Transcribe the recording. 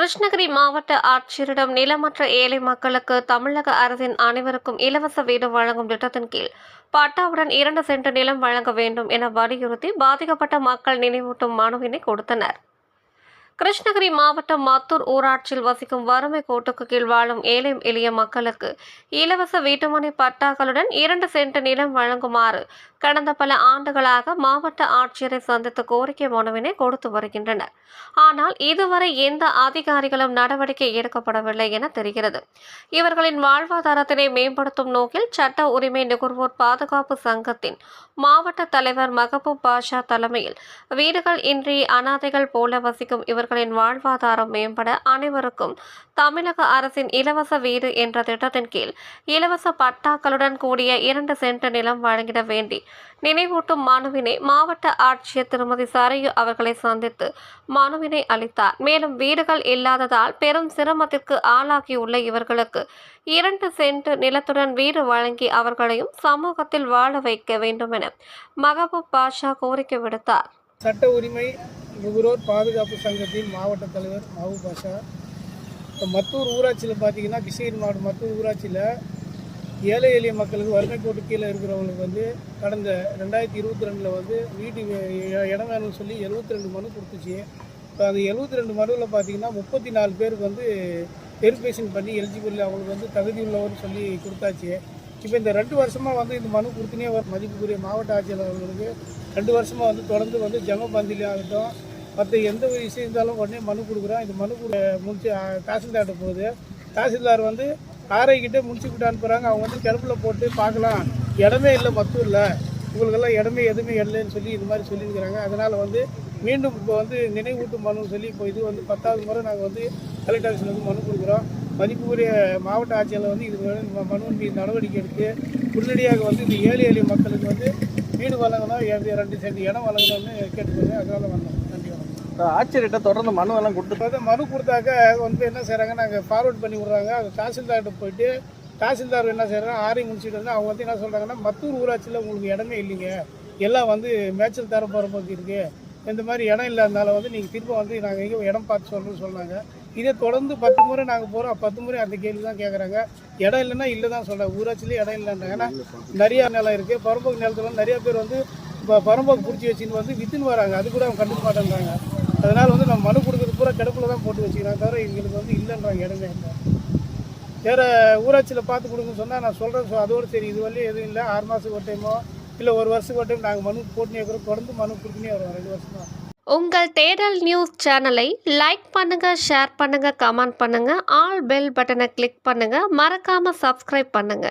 கிருஷ்ணகிரி மாவட்ட ஆட்சியரிடம் நிலமற்ற ஏழை மக்களுக்கு தமிழக அரசின் அனைவருக்கும் இலவச வீடு வழங்கும் திட்டத்தின் கீழ் பட்டாவுடன் இரண்டு சென்ட் நிலம் வழங்க வேண்டும் என வலியுறுத்தி பாதிக்கப்பட்ட மக்கள் நினைவூட்டும் மனுவினை கொடுத்தனர். கிருஷ்ணகிரி மாவட்டம் மத்தூர் ஊராட்சியில் வசிக்கும் வறுமை கோட்டுக்கு கீழ் வாழும் ஏழை எளிய மக்களுக்கு இலவச வீட்டுமனை பட்டாக்களுடன் இரண்டு சென்ட் நிலம் வழங்குமாறு கடந்த பல ஆண்டுகளாக மாவட்ட ஆட்சியரை சந்தித்து கோரிக்கை மனுவினை கொடுத்து வருகின்றனர். ஆனால் இதுவரை எந்த அதிகாரிகளும் நடவடிக்கை எடுக்கப்படவில்லை என தெரிகிறது. இவர்களின் வாழ்வாதாரத்தினை மேம்படுத்தும் நோக்கில் சட்ட உரிமை நுகர்வோர் பாதுகாப்பு சங்கத்தின் மாவட்ட தலைவர் மகபூப் பாஷா தலைமையில் வீடுகள் இன்றி அனாதைகள் போல வசிக்கும் அவர்களின் வாழ்வாதாரம் மேம்பட அனைவருக்கும் தமிழக அரசின் இலவச வீடு என்ற திட்டத்தின் கீழ் இலவச பட்டாக்களுடன் கூடிய இரண்டு சென்ட் நிலம் வழங்கிட வேண்டி நினைவூட்டும் மனுவினை மாவட்ட ஆட்சியர் திருமதி சரையு அவர்களை சந்தித்து மனுவினை அளித்தார். மேலும் வீடுகள் இல்லாததால் பெரும் சிரமத்திற்கு ஆளாகியுள்ள இவர்களுக்கு இரண்டு சென்ட் நிலத்துடன் வீடு வழங்கி அவர்களையும் சமூகத்தில் வாழ வைக்க வேண்டும் என மகபூப் பாஷா கோரிக்கை விடுத்தார். சட்ட உரிமை நுகர்வோர் பாதுகாப்பு சங்கத்தின் மாவட்ட தலைவர் மஹபூ பாஷா. இப்போ மத்தூர் ஊராட்சியில் பார்த்தீங்கன்னா கிருஷ்ணகிரி மாவட்டம் மத்தூர் ஊராட்சியில் ஏழை எளிய மக்களுக்கு வறுமை கோட்டு கீழே இருக்கிறவங்களுக்கு வந்து கடந்த ரெண்டாயிரத்தி இருபத்தி ரெண்டில் வந்து வீட்டு இடம் வேணும்னு சொல்லி எழுபத்தி ரெண்டு மனு கொடுத்துச்சு. இப்போ அந்த எழுபத்தி ரெண்டு மனுவில் பார்த்தீங்கன்னா முப்பத்தி நாலு பேருக்கு வந்து வெரிஃபிகேஷன் பண்ணி எலிஜிபிள் அவங்களுக்கு வந்து தகுதி உள்ளவர்னு சொல்லி கொடுத்தாச்சு. இப்போ இந்த ரெண்டு வருஷமாக வந்து இந்த மனு கொடுத்துனே மதிப்புக்குரிய மாவட்ட ஆட்சியாளர்களுக்கு ரெண்டு வருஷமாக வந்து தொடர்ந்து வந்து ஜமபந்திலி ஆகட்டும் மற்ற எந்த ஒரு விஷயம் இருந்தாலும் உடனே மனு கொடுக்குறோம் இந்த மனு கொடு முடிச்சு தாசில்தார்கிட்ட போகுது. தாசில்தார் வந்து ஆரைக்கிட்டே முடிச்சு முடிச்சுக்கிட்டு அனுப்புகிறாங்க அவங்க வந்து கிடப்புல போட்டு பார்க்கலாம். இடமே இல்லை மத்தூரில் உங்களுக்கெல்லாம் இடமே எதுவுமே இல்லைன்னு சொல்லி இது மாதிரி சொல்லியிருக்கிறாங்க. அதனால் வந்து மீண்டும் இப்போ வந்து நினைவூட்டும் மனு சொல்லி இப்போ இது வந்து பத்தாவது முறை நாங்கள் வந்து கலெக்டர் ஆஃபீஸில் வந்து மனு கொடுக்குறோம். மதிப்புக்குரிய மாவட்ட ஆட்சியில் வந்து இது மனு- மனுவின் மீது நடவடிக்கை எடுத்து உடனடியாக வந்து இந்த ஏழை எளிய மக்களுக்கு வந்து வீடு வழங்கணும் ரெண்டு சென்ட் இடம் வழங்கணும்னு கேட்டுக்கோங்க. அதனால வந்தோம். ஆட்சியர்கிட்ட தொடர்ந்து மனு எல்லாம் கொடுத்து மனு கொடுத்தாக்க வந்து என்ன செய்கிறாங்க நாங்கள் ஃபார்வர்ட் பண்ணி விட்றாங்க. அது தாசில்தார்கிட்ட போயிட்டு தாசில்தார் என்ன செய்கிறாங்க ஆரி முடிச்சுட்டு வந்து அவங்க வந்து என்ன சொல்கிறாங்கன்னா மத்தூர் ஊராட்சியில் உங்களுக்கு இடமே இல்லைங்க. எல்லாம் வந்து மேய்ச்சல் தர போகிற இருக்குது இந்த மாதிரி இடம் இல்லாதனால வந்து நீங்கள் திரும்ப வந்து நாங்கள் எங்கே இடம் பார்த்து சொல்கிறோம்னு சொன்னாங்க. இதே தொடர்ந்து பத்து முறை நாங்கள் போகிறோம் பத்து முறை அந்த கேள்வி தான் கேட்குறாங்க இடம் இல்லைன்னா இல்லை தான் சொல்கிறாங்க ஊராட்சிலேயே இடம் இல்லைன்றாங்க. ஏன்னா நிறையா நிலம் இருக்குது பரம்பு நிலத்துல நிறையா பேர் வந்து இப்போ பரம்போக்கு பிடிச்சி வச்சுன்னு வந்து வித்துன்னு வராங்க. அது கூட அவங்க கண்டுக்க மாட்டேன்றாங்க. அதனால் வந்து நம்ம மனு கொடுக்குறது பூரா கிடப்பில் தான் போட்டு வச்சுக்கிறாங்க தவிர எங்களுக்கு வந்து இல்லைன்றாங்க இடமே இல்லை. வேறு ஊராட்சியில் பார்த்து கொடுங்கன்னு சொன்னால் நான் சொல்கிறேன் அதோடு சரி இது வரலையும் எதுவும் இல்லை. ஆறு மாதத்துக்கு ஒரு டைமோ இல்லை ஒரு வருஷத்துக்கு ஒரு டைம் நாங்கள் மனு போட்டுனே இருக்கிறோம். தொடர்ந்து மனு கொடுத்துனே வருவோம் ரெண்டு வருஷம். உங்கள் தேடல் நியூஸ் சேனலை லைக் பண்ணுங்க ஷேர் பண்ணுங்க கமெண்ட் பண்ணுங்க ஆல் பெல் பட்டனை கிளிக் பண்ணுங்க மறக்காம சப்ஸ்கிரைப் பண்ணுங்க.